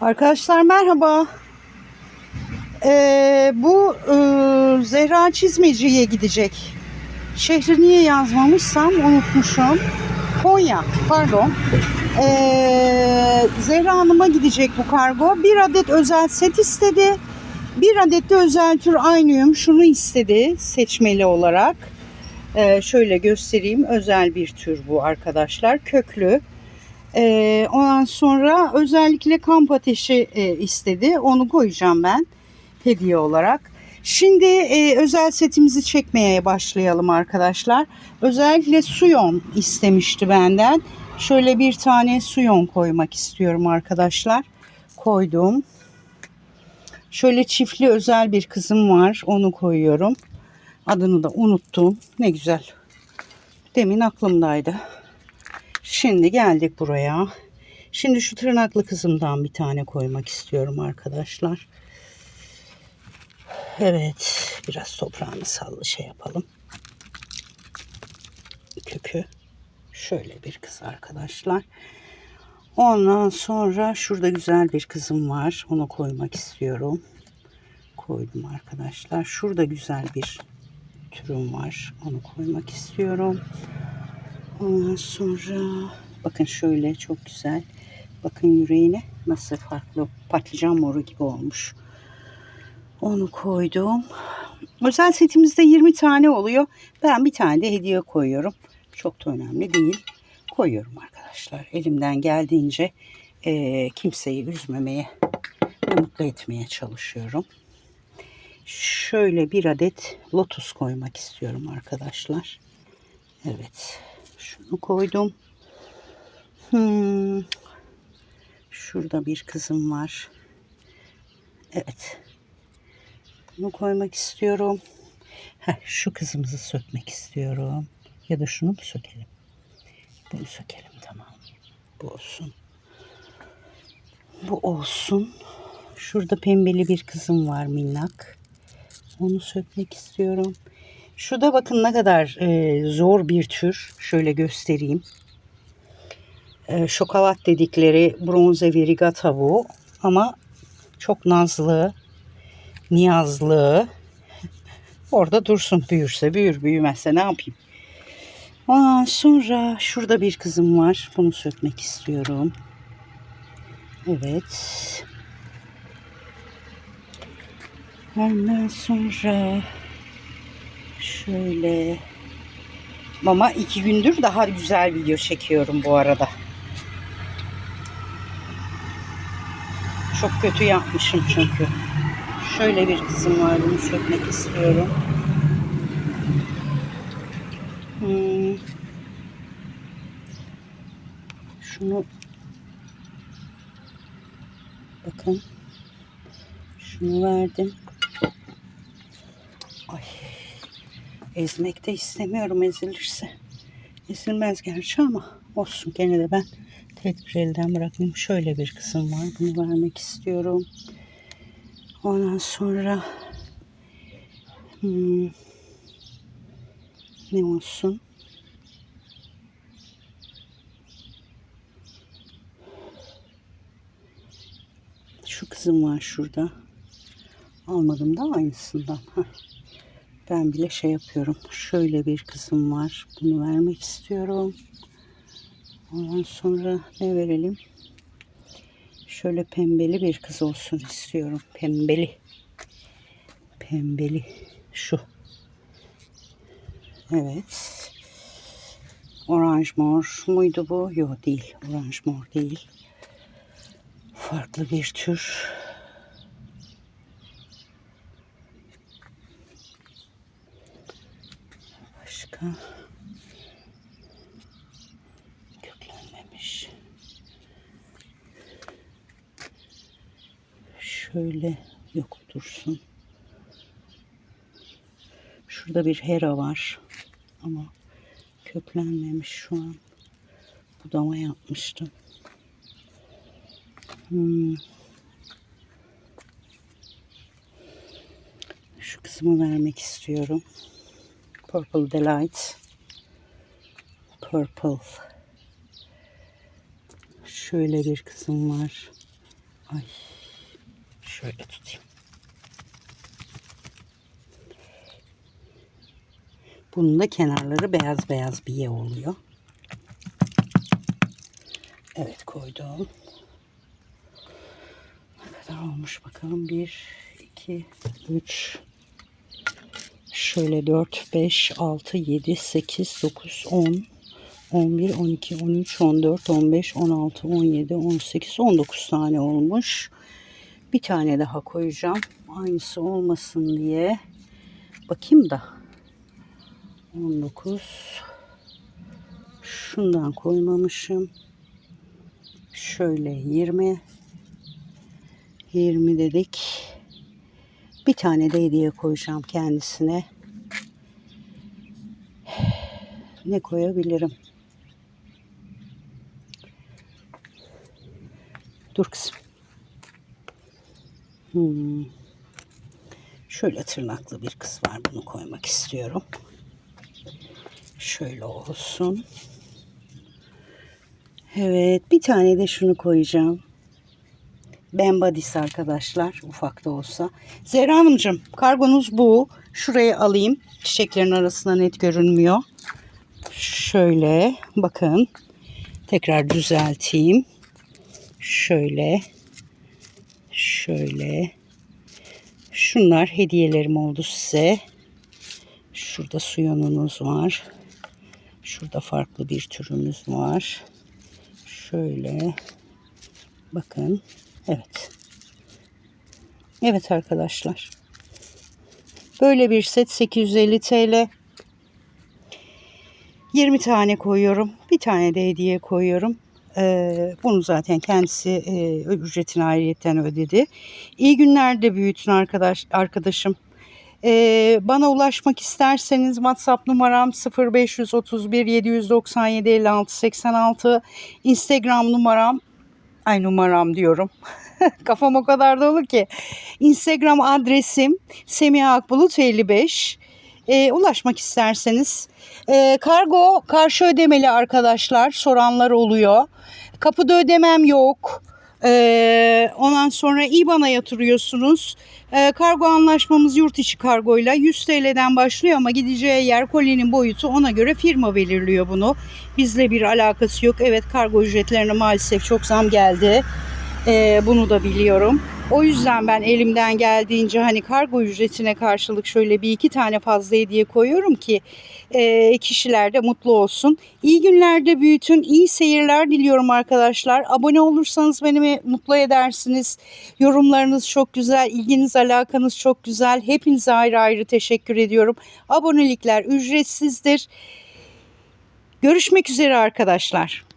Arkadaşlar merhaba. Ee, bu e, Zehra Çizmeci'ye gidecek. Şehri niye yazmamışsam unutmuşum. Konya pardon. Ee, Zehra Hanım'a gidecek bu kargo. Bir adet özel set istedi. Bir adet de özel tür aynıyum. Şunu istedi seçmeli olarak. Ee, şöyle göstereyim. Özel bir tür bu arkadaşlar. Köklü. Ee, ondan sonra özellikle kamp ateşi e, istedi. Onu koyacağım ben hediye olarak. Şimdi e, özel setimizi çekmeye başlayalım arkadaşlar. Özellikle suyon istemişti benden. Şöyle bir tane suyon koymak istiyorum arkadaşlar. Koydum. Şöyle çiftli özel bir kızım var. Onu koyuyorum. Adını da unuttum. Ne güzel. Demin aklımdaydı. Şimdi geldik buraya. Şimdi şu tırnaklı kızımdan bir tane koymak istiyorum arkadaşlar. Evet. Biraz toprağını sallı şey yapalım. Kökü. Şöyle bir kız arkadaşlar. Ondan sonra şurada güzel bir kızım var. Onu koymak istiyorum. Koydum arkadaşlar. Şurada güzel bir türüm var. Onu koymak istiyorum. Ondan sonra bakın şöyle çok güzel. Bakın yüreğine nasıl farklı patlıcan moru gibi olmuş. Onu koydum. Özel setimizde 20 tane oluyor. Ben bir tane de hediye koyuyorum. Çok da önemli değil. Koyuyorum arkadaşlar. Elimden geldiğince eee, kimseyi üzmemeye mutlu etmeye çalışıyorum. Şöyle bir adet lotus koymak istiyorum arkadaşlar. Evet. Şunu koydum. Hmm. Şurada bir kızım var. Evet. Bunu koymak istiyorum. Heh, şu kızımızı sökmek istiyorum. Ya da şunu mu sökelim? Bunu sökelim tamam. Bu olsun. Bu olsun. Şurada pembeli bir kızım var minnak. Onu sökmek istiyorum. Şurada bakın ne kadar e, zor bir tür. Şöyle göstereyim. E, şokolat dedikleri bronze veriga tavuğu ama çok nazlı, niyazlı. Orada dursun büyürse büyür büyümezse ne yapayım. Ondan sonra şurada bir kızım var. Bunu sökmek istiyorum. Evet. Ondan sonra şöyle ama iki gündür daha güzel video çekiyorum bu arada. Çok kötü yapmışım çünkü. Şöyle bir kızım var bunu sökmek istiyorum. Hmm. Şunu bakın şunu verdim. Ezmek de istemiyorum ezilirse. Ezilmez gerçi ama olsun gene de ben tedbir elden bırakmayayım. Şöyle bir kısım var. Bunu vermek istiyorum. Ondan sonra hmm, ne olsun? Şu kızım var şurada. Almadım da aynısından. Heh. Ben bile şey yapıyorum. Şöyle bir kızım var. Bunu vermek istiyorum. Ondan sonra ne verelim? Şöyle pembeli bir kız olsun istiyorum. Pembeli. Pembeli. Şu. Evet. Orange mor muydu bu? Yok değil. Orange mor değil. Farklı bir tür. Başka. Köklenmemiş. Şöyle yok dursun. Şurada bir hera var. Ama köklenmemiş şu an. Budama yapmıştım. Hmm. Şu kısmı vermek istiyorum. Purple Delight. Purple. Şöyle bir kısım var. Ay. Şöyle tutayım. Bunun da kenarları beyaz beyaz bir ye oluyor. Evet koydum. Ne kadar olmuş bakalım. 1, 2, 3, şöyle 4, 5, 6, 7, 8, 9, 10, 11, 12, 13, 14, 15, 16, 17, 18, 19 tane olmuş. Bir tane daha koyacağım. Aynısı olmasın diye. Bakayım da. 19. Şundan koymamışım. Şöyle 20. 20 dedik. Bir tane de hediye koyacağım kendisine. Ne koyabilirim? Dur kızım. Hmm. Şöyle tırnaklı bir kız var. Bunu koymak istiyorum. Şöyle olsun. Evet. Bir tane de şunu koyacağım. Ben Badis arkadaşlar. Ufak da olsa. Zehra Hanımcığım kargonuz bu. Şuraya alayım. Çiçeklerin arasında net görünmüyor. Şöyle bakın. Tekrar düzelteyim. Şöyle. Şöyle. Şunlar hediyelerim oldu size. Şurada suyonunuz var. Şurada farklı bir türümüz var. Şöyle. Bakın. Evet. Evet arkadaşlar. Böyle bir set 850 TL. 20 tane koyuyorum. Bir tane de hediye koyuyorum. Ee, bunu zaten kendisi e, ücretini ayrıyetten ödedi. İyi günler de büyütün arkadaş arkadaşım. Ee, bana ulaşmak isterseniz WhatsApp numaram 0531 797 56 86. Instagram numaram ay numaram diyorum. Kafam o kadar dolu ki. Instagram adresim Semiha Akbulut 55. Ee, ulaşmak isterseniz. Ee, kargo karşı ödemeli arkadaşlar. Soranlar oluyor. Kapıda ödemem yok. Ee, ondan sonra IBAN'a yatırıyorsunuz. Ee, kargo anlaşmamız yurt içi kargoyla 100 TL'den başlıyor ama gideceği yer kolinin boyutu ona göre firma belirliyor bunu. Bizle bir alakası yok. Evet kargo ücretlerine maalesef çok zam geldi. Ee, bunu da biliyorum. O yüzden ben elimden geldiğince hani kargo ücretine karşılık şöyle bir iki tane fazla hediye koyuyorum ki e, kişiler de mutlu olsun. İyi günlerde büyütün, iyi seyirler diliyorum arkadaşlar. Abone olursanız beni mutlu edersiniz. Yorumlarınız çok güzel, ilginiz alakanız çok güzel. Hepinize ayrı ayrı teşekkür ediyorum. Abonelikler ücretsizdir. Görüşmek üzere arkadaşlar.